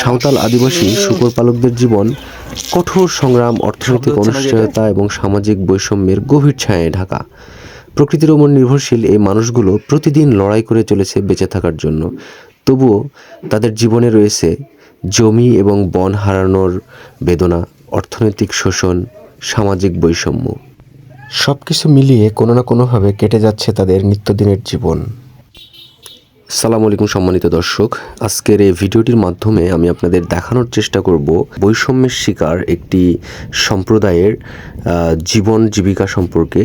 সাঁওতাল আদিবাসী শুকর পালকদের জীবন কঠোর সংগ্রাম অর্থনৈতিক অনিশ্চয়তা এবং সামাজিক বৈষম্যের গভীর ছায়ায় ঢাকা। প্রকৃতির ওপর নির্ভরশীল এই মানুষগুলো প্রতিদিন লড়াই করে চলেছে বেঁচে থাকার জন্য। তবুও তাদের জীবনে রয়েছে জমি এবং বন হারানোর বেদনা অর্থনৈতিক শোষণ সামাজিক বৈষম্য। সব কিছু মিলিয়ে কোনো না কোনোভাবে কেটে যাচ্ছে তাদের নিত্যদিনের জীবন। সালাম আলাইকুম সম্মানিত দর্শক। আজকের এই ভিডিওটির মাধ্যমে আমি আপনাদের দেখানোর চেষ্টা করব বৈষম্যের শিকার একটি সম্প্রদায়ের জীবন জীবিকা সম্পর্কে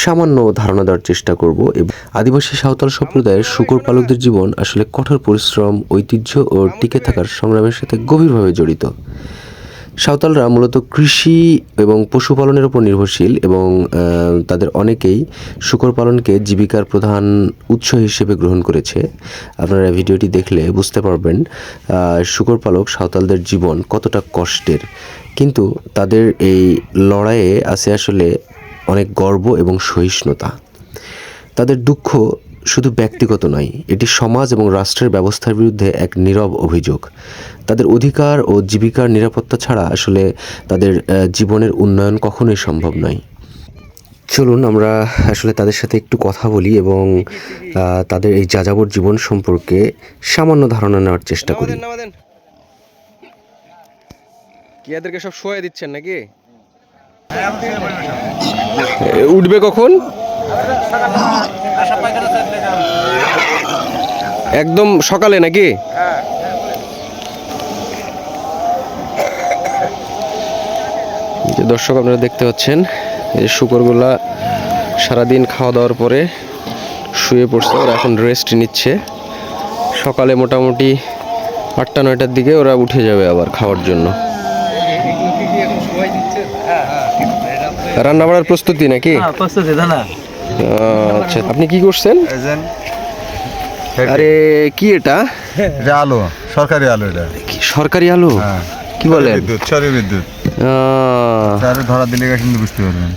সামান্য ধারণা দেওয়ার চেষ্টা করব এবং আদিবাসী সাঁওতাল সম্প্রদায়ের শুকর পালকদের জীবন আসলে কঠোর পরিশ্রম, ঐতিহ্য ও টিকে থাকার সংগ্রামের সাথে গভীরভাবে জড়িত। সাঁওতালরা মূলত কৃষি এবং পশুপালনের উপর নির্ভরশীল এবং তাদের অনেকেই শূকর পালনকে জীবিকার প্রধান উৎস হিসেবে গ্রহণ করেছে। আপনারা ভিডিওটি দেখলে বুঝতে পারবেন শূকর পালক সাঁওতালদের জীবন কতটা কষ্টের। কিন্তু তাদের এই লড়াইয়ে আছে আসলে অনেক গর্ব এবং সহিষ্ণুতা। তাদের দুঃখ শুধু ব্যক্তিগত নয়, এটি সমাজ এবং রাষ্ট্রের ব্যবস্থার বিরুদ্ধে এক নীরব অভিযোগ। তাদের অধিকার ও জীবিকার নিরাপত্তা ছাড়া আসলে তাদের জীবনের উন্নয়ন কখনোই সম্ভব নয়। চলুন আমরা আসলে তাদের সাথে একটু কথা বলি এবং তাদের এই যাযাবর জীবন সম্পর্কে সামান্য ধারণা নেওয়ার চেষ্টা করি। এদেরকে সব শোয়া দিচ্ছেন নাকি? উঠবে কখন? একদম সকালে নাকি? যে দর্শক আপনারা দেখতে পাচ্ছেন এই শুকরগুলা সারাদিন খাওয়া দাওয়ার পরে শুয়ে পড়ছে ওরা এখন রেস্ট নিচ্ছে। সকালে মোটামুটি আটটা নয়টার দিকে ওরা উঠে যাবে আবার খাওয়ার জন্য। রান্না বাড়ার প্রস্তুতি নাকি? প্রস্তুতি দাদা আচ্ছা আপনি কি করছেন? আরে কি এটা? আলো সরকারি আলো এটা। কি সরকারি আলু? হ্যাঁ। কি বলেন? বিদ্যুৎ সরি বিদ্যুৎ। তাহলে ধরা দিলে কিন্তু বুঝতে পারবেন।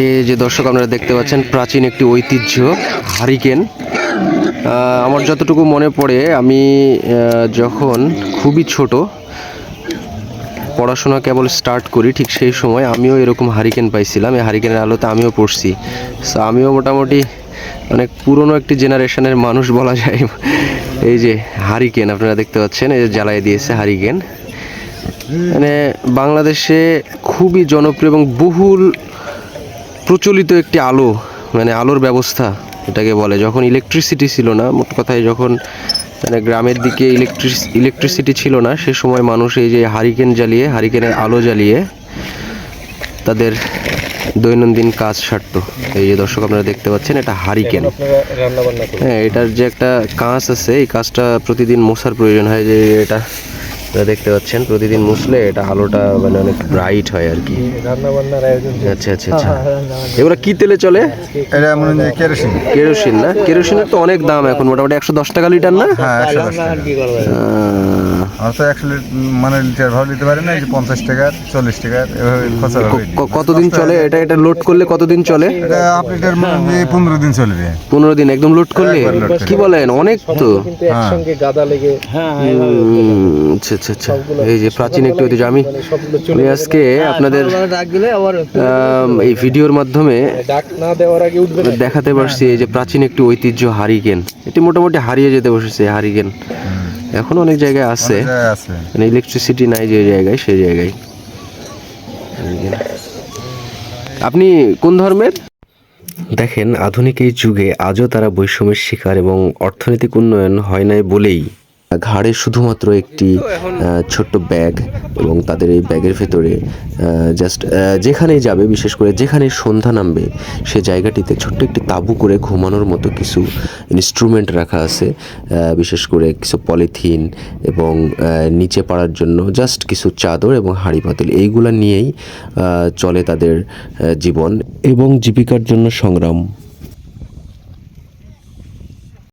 এই যে দর্শক আপনারা দেখতে পাচ্ছেন প্রাচীন একটি ঐতিহ্য হারিকেন। আমার যতটুকু মনে পড়ে আমি যখন খুবই ছোট পড়াশোনা কেবল স্টার্ট করি, ঠিক সেই সময় আমিও এরকম হারিকেন পাইছিলাম। এই হারিকেনের আলোতে আমিও পড়ছি। সো আমিও মোটামুটি অনেক পুরনো একটি জেনারেশনের মানুষ বলা যায়। এই যে হারিকেন আপনারা দেখতে পাচ্ছেন, এই যে জ্বালাই দিয়েছে হারিকেন মানে বাংলাদেশে খুবই জনপ্রিয় এবং বহুল প্রচলিত একটি আলো মানে আলোর ব্যবস্থা, এটাকে বলে। যখন ইলেকট্রিসিটি ছিল না, মোট কথায় যখন মানে গ্রামের দিকে ইলেকট্রিস ইলেকট্রিসিটি ছিল না সে সময় মানুষ এই যে হারিকেন জ্বালিয়ে হারিকেনের আলো জ্বালিয়ে তাদের দৈনন্দিন কাজ সারত। এই যে দর্শক আপনারা দেখতে পাচ্ছেন এটা হারিকেন হ্যাঁ এটার যে একটা কাঁচ আছে এই কাঁচটা প্রতিদিন মশার প্রয়োজন হয় যে এটা আপনারা দেখতে পাচ্ছেন প্রতিদিন মুসলে এটা আলোটা মানে অনেক ব্রাইট হয় আর কি। আচ্ছা আচ্ছা আচ্ছা। এগুলো কি তেলে চলে? এটা মনে হয় কেরোসিন। কেরোসিন না? কেরোসিনের তো অনেক দাম এখন মোটামুটি একশো দশ টাকা লিটার না? হ্যাঁ একশো দশ টাকা কি করবে আহ, আর তো একশো মানে লিটার ভাব নিতে পারে না এই যে পঞ্চাশ টাকার চল্লিশ টাকার এভাবে খরচা কতদিন চলে? এটা এটা লোড করলে কতদিন চলে? এটা হাফ লিটার মানে পনেরো দিন চলবে। পনেরো দিন একদম লোড করলে? কি বলেন অনেক তো। একসঙ্গে গাদা লেগে হ্যাঁ আচ্ছা আচ্ছা আচ্ছা। এই যে প্রাচীন একটি ঐতিহ্য আমি আমি আজকে আপনাদের এই ভিডিওর মাধ্যমে ডাক না দেওয়ার আগে উঠবে না। দেখাতে পারছি এই যে প্রাচীন একটি ঐতিহ্য হারিকেন। এটি মোটামুটি হারিয়ে যেতে বসেছে হারিকেন। এখন অনেক জায়গায় আছে। মানে ইলেকট্রিসিটি নাই যে জায়গায় সেই জায়গায়। আপনি কোন ধর্মের? দেখেন আধুনিক এই যুগে আজও তারা বৈষম্যের শিকার এবং অর্থনৈতিক উন্নয়ন হয় নাই বলেই ঘাড়ে শুধুমাত্র একটি ছোট্ট ব্যাগ এবং তাদের এই ব্যাগের ভেতরে জাস্ট যেখানেই যাবে বিশেষ করে যেখানে সন্ধ্যা নামবে সে জায়গাটিতে ছোট্ট একটি তাঁবু করে ঘুমানোর মতো কিছু ইনস্ট্রুমেন্ট রাখা আছে বিশেষ করে কিছু পলিথিন এবং নিচে পাড়ার জন্য জাস্ট কিছু চাদর এবং হাঁড়ি পাতিল। এইগুলা নিয়েই চলে তাদের জীবন এবং জীবিকার জন্য সংগ্রাম।